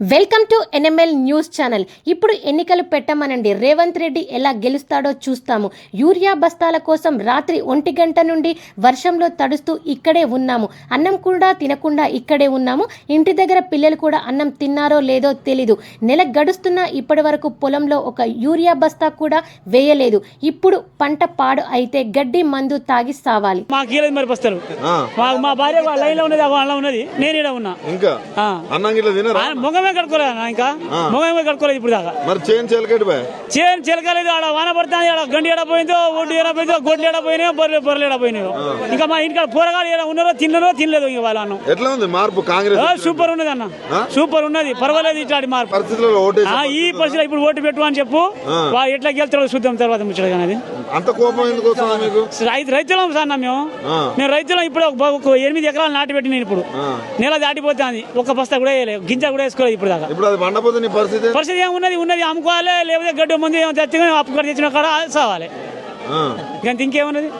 Welcome to NML news channel. ఇప్పుడు ఎన్నికలు పెట్టమనండి. రేవంత్ రెడ్డి ఎలా గెలుస్తాడో చూస్తాము. యూరియా బస్తాల కోసం రాత్రి ఒంటి గంట నుండి వర్షంలో తడుస్తూ ఇక్కడే ఉన్నాము. అన్నం కూడా తినకుండా ఇక్కడే ఉన్నాము. ఇంటి దగ్గర పిల్లలు కూడా అన్నం తిన్నారో లేదో తెలీదు. నెల గడుస్తున్నా ఇప్పటి వరకు పొలంలో ఒక యూరియా బస్తా కూడా వేయలేదు. ఇప్పుడు పంట పాడు అయితే గడ్డి మందు తాగి సావాలి. మా భార్య లైన్లో ఉన్నది ఉన్నది. నేను ఉన్నా. ఇంకా? మొగమే కట్టుకోలేదు అన్న ఇంకా? మొగమే కట్టుకోలేదు ఇప్పుడు దాకా. మరి చేను చెలకటి బాయ్ చేను చిలకలేదు ఆడ వాన పడుతుంది ఆడ గండి ఎడ పోయిందో ఒడ్డు ఎడ పోయిందో గొడ్లు ఎడ పోయినాయో బొర్రెలు బొర్రెలు ఎడ పోయినాయో. ఇంకా మా ఇంటికాడ కూరగాయలు ఎడ ఉన్నారో తిన్నారో తినలేదు ఇంక ఎట్లా ఉంది మార్పు కాంగ్రెస్? సూపర్ ఉన్నది అన్న? సూపర్ ఉన్నది. పర్వాలేదు ఇట్లాంటి మార్పు. పరిస్థితుల్లో ఈ పరిస్థితిలో ఇప్పుడు ఓటు పెట్టు అని చెప్పు. ఎట్లా గెలుతారో చూద్దాం తర్వాత ముచ్చట అనేది అంత కోపం ఎందుకు వస్తుందా మీకు? రైతు రైతులం సార్ నా మేము. మేము రైతులం ఇప్పుడు ఒక ఒక ఎనిమిది ఎకరాలు నాటి పెట్టి నేను ఇప్పుడు. నెల దాటిపోతుంది. ఒక్క బస్తా కూడా వేయలేదు. గింజ కూడా వేసుకోలేదు ఇప్పుడు దాకా. ఇప్పుడు అది పండపోతే నీ పరిస్థితి? పరిస్థితి ఏమున్నది ఉన్నది? అమ్ముకోవాలి లేకపోతే గడ్డి ముందు ఏమో తెచ్చుకొని అప్పు తెచ్చిన కాడ సావాలి. ఇంక ఇంకేమున్నది?